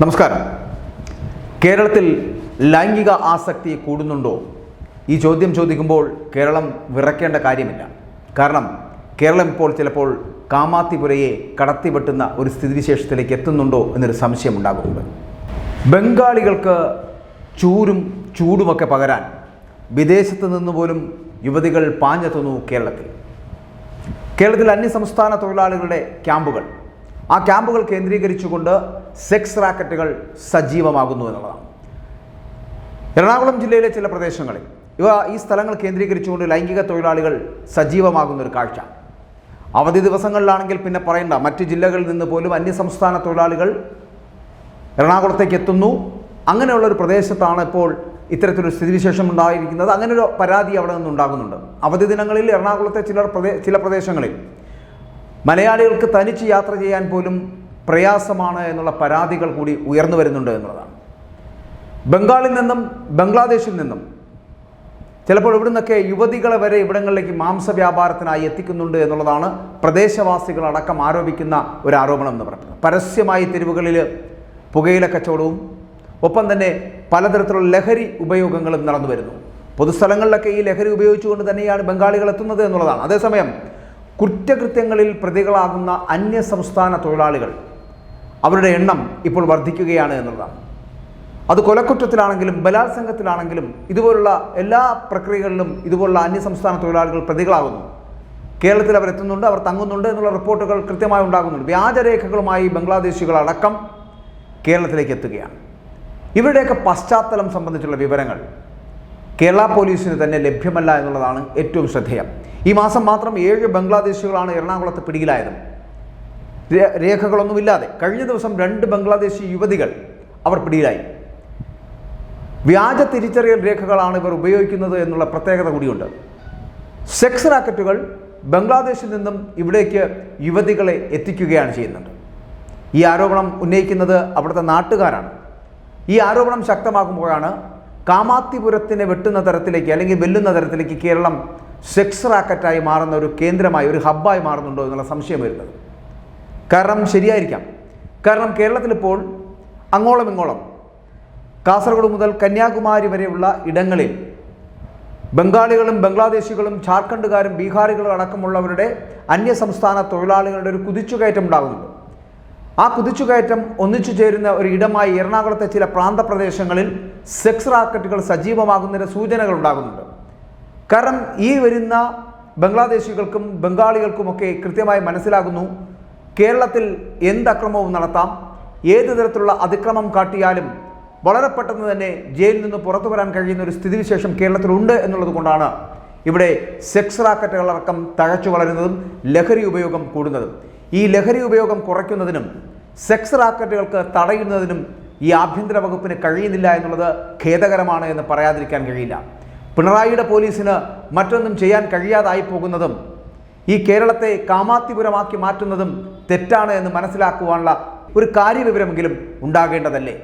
നമസ്കാരം. കേരളത്തിൽ ലൈംഗിക ആസക്തി കൂടുന്നുണ്ടോ? ഈ ചോദ്യം ചോദിക്കുമ്പോൾ കേരളം വിറക്കേണ്ട കാര്യമില്ല. കാരണം കേരളം ഇപ്പോൾ ചിലപ്പോൾ കാമാത്തിപുരയെ കടത്തിവെട്ടുന്ന ഒരു സ്ഥിതിവിശേഷത്തിലേക്ക് എത്തുന്നുണ്ടോ എന്നൊരു സംശയം സംശയമുണ്ടാകുന്നുണ്ട്. ബംഗാളികൾക്ക് ചൂരും ചൂടുമൊക്കെ പകരാൻ വിദേശത്ത് നിന്ന് പോലും യുവതികൾ പാഞ്ഞെത്തുന്നു കേരളത്തിൽ. കേരളത്തിൽ അന്യസംസ്ഥാന തൊഴിലാളികളുടെ ക്യാമ്പുകൾ. ആ ക്യാമ്പുകൾ കേന്ദ്രീകരിച്ചുകൊണ്ട് സെക്സ് റാക്കറ്റുകൾ സജീവമാകുന്നു എന്നുള്ളതാണ്. എറണാകുളം ജില്ലയിലെ ചില പ്രദേശങ്ങളിൽ ഇവ ഈ സ്ഥലങ്ങൾ കേന്ദ്രീകരിച്ചുകൊണ്ട് ലൈംഗിക തൊഴിലാളികൾ സജീവമാകുന്ന ഒരു കാഴ്ച. അവധി ദിവസങ്ങളിലാണെങ്കിൽ പിന്നെ പറയണ്ട മറ്റ് ജില്ലകളിൽ നിന്ന് പോലും അന്യസംസ്ഥാന തൊഴിലാളികൾ എറണാകുളത്തേക്ക് എത്തുന്നു. അങ്ങനെയുള്ള ഒരു പ്രദേശത്താണ് ഇപ്പോൾ ഇത്തരത്തിലൊരു സ്ഥിതിവിശേഷം ഉണ്ടായിരിക്കുന്നത്. അങ്ങനൊരു പരാതി അവിടെ നിന്നുണ്ടാകുന്നുണ്ട് അവധി ദിനങ്ങളിൽ എറണാകുളത്തെ ചില പ്രദേ ചില പ്രദേശങ്ങളിൽ മലയാളികൾക്ക് തനിച്ച് യാത്ര ചെയ്യാൻ പോലും പ്രയാസമാണ് എന്നുള്ള പരാതികൾ കൂടി ഉയർന്നു വരുന്നുണ്ട് എന്നുള്ളതാണ്. ബംഗാളിൽ നിന്നും ബംഗ്ലാദേശിൽ നിന്നും ചിലപ്പോൾ ഇവിടുന്നൊക്കെ യുവതികളെ വരെ ഇവിടങ്ങളിലേക്ക് മാംസ വ്യാപാരത്തിനായി എത്തിക്കുന്നുണ്ട് എന്നുള്ളതാണ് പ്രദേശവാസികളടക്കം ആരോപിക്കുന്ന ഒരു ആരോപണം എന്ന് പറയുന്നത്. പരസ്യമായി തെരുവുകളിൽ പുകയില കച്ചവടവും ഒപ്പം തന്നെ പലതരത്തിലുള്ള ലഹരി ഉപയോഗങ്ങളും നടന്നു വരുന്നു. പൊതുസ്ഥലങ്ങളിലൊക്കെ ഈ ലഹരി ഉപയോഗിച്ചുകൊണ്ട് തന്നെയാണ് ബംഗാളികൾ എത്തുന്നത് എന്നുള്ളതാണ്. അതേസമയം കുറ്റകൃത്യങ്ങളിൽ പ്രതികളാകുന്ന അന്യ സംസ്ഥാന തൊഴിലാളികൾ അവരുടെ എണ്ണം ഇപ്പോൾ വർദ്ധിക്കുകയാണ് എന്നുള്ളതാണ്. അത് കൊലക്കുറ്റത്തിലാണെങ്കിലും ബലാത്സംഗത്തിലാണെങ്കിലും ഇതുപോലുള്ള എല്ലാ പ്രക്രിയകളിലും ഇതുപോലുള്ള അന്യസംസ്ഥാന തൊഴിലാളികൾ പ്രതികളാകുന്നു. കേരളത്തിൽ അവർ എത്തുന്നുണ്ട് അവർ തങ്ങുന്നുണ്ട് എന്നുള്ള റിപ്പോർട്ടുകൾ കൃത്യമായി ഉണ്ടാകുന്നുണ്ട്. വ്യാജരേഖകളുമായി ബംഗ്ലാദേശികൾ അടക്കം കേരളത്തിലേക്ക് എത്തുകയാണ്. ഇവരുടെയൊക്കെ പശ്ചാത്തലം സംബന്ധിച്ചുള്ള വിവരങ്ങൾ കേരള പോലീസിന് തന്നെ ലഭ്യമല്ല എന്നുള്ളതാണ് ഏറ്റവും ശ്രദ്ധേയം. ഈ മാസം മാത്രം ഏഴ് ബംഗ്ലാദേശികളാണ് എറണാകുളത്ത് പിടിയിലായത്. രേഖകളൊന്നുമില്ലാതെ കഴിഞ്ഞ ദിവസം രണ്ട് ബംഗ്ലാദേശി യുവതികൾ അവർ പിടിയിലായി. വ്യാജ തിരിച്ചറിയൽ രേഖകളാണ് ഇവർ ഉപയോഗിക്കുന്നത് എന്നുള്ള പ്രത്യേകത കൂടിയുണ്ട്. സെക്സ് റാക്കറ്റുകൾ ബംഗ്ലാദേശിൽ നിന്നും ഇവിടേക്ക് യുവതികളെ എത്തിക്കുകയാണ് ചെയ്യുന്നത്. ഈ ആരോപണം ഉന്നയിക്കുന്നത് അവിടുത്തെ നാട്ടുകാരാണ്. ഈ ആരോപണം ശക്തമാകുമ്പോഴാണ് കാമാത്തിപുരത്തിനെ വെട്ടുന്ന തരത്തിലേക്ക് അല്ലെങ്കിൽ വെല്ലുന്ന തരത്തിലേക്ക് കേരളം സെക്സ് റാക്കറ്റായി മാറുന്ന ഒരു കേന്ദ്രമായി ഒരു ഹബ്ബായി മാറുന്നുണ്ടോ എന്നുള്ള സംശയം വരുന്നത്. കാരണം ശരിയായിരിക്കാം. കാരണം കേരളത്തിലിപ്പോൾ അങ്ങോളം ഇങ്ങോളം കാസർഗോഡ് മുതൽ കന്യാകുമാരി വരെയുള്ള ഇടങ്ങളിൽ ബംഗാളികളും ബംഗ്ലാദേശികളും ജാർഖണ്ഡുകാരും ബീഹാറികളും അടക്കമുള്ളവരുടെ അന്യസംസ്ഥാന തൊഴിലാളികളുടെ ഒരു കുതിച്ചുകയറ്റം ഉണ്ടാകുന്നുണ്ട്. ആ കുതിച്ചുകയറ്റം ഒന്നിച്ചു ചേരുന്ന ഒരു ഇടമായി എറണാകുളത്തെ ചില പ്രാന്തപ്രദേശങ്ങളിൽ സെക്സ് റാക്കറ്റുകൾ സജീവമാകുന്നതിന്റെ സൂചനകൾ ഉണ്ടാകുന്നുണ്ട്. കാരണം ഈ വരുന്ന ബംഗ്ലാദേശികൾക്കും ബംഗാളികൾക്കുമൊക്കെ കൃത്യമായി മനസ്സിലാകുന്നു കേരളത്തിൽ എന്ത് അക്രമവും നടത്താം ഏത് തരത്തിലുള്ള അതിക്രമം കാട്ടിയാലും വളരെ പെട്ടെന്ന് തന്നെ ജയിലിൽ നിന്ന് പുറത്തു വരാൻ കഴിയുന്ന ഒരു സ്ഥിതിവിശേഷം കേരളത്തിലുണ്ട് എന്നുള്ളത് കൊണ്ടാണ് ഇവിടെ സെക്സ് റാക്കറ്റുകളടക്കം തഴച്ചു വളരുന്നതും ലഹരി ഉപയോഗം കൂടുന്നതും. ഈ ലഹരി ഉപയോഗം കുറയ്ക്കുന്നതിനും സെക്സ് റാക്കറ്റുകൾക്ക് തടയുന്നതിനും ഈ ആഭ്യന്തര വകുപ്പിന് കഴിയുന്നില്ല എന്നുള്ളത് ഖേദകരമാണ് എന്ന് പറയാതിരിക്കാൻ കഴിയില്ല. പിണറായിയുടെ പോലീസിന് മറ്റൊന്നും ചെയ്യാൻ കഴിയാതായി പോകുന്നതും ഈ കേരളത്തെ കാമാത്തിപുരമാക്കി മാറ്റുന്നതും തെറ്റാണ് എന്ന് മനസ്സിലാക്കുവാനുള്ള ഒരു കാര്യവിവരമെങ്കിലും ഉണ്ടാകേണ്ടതല്ലേ?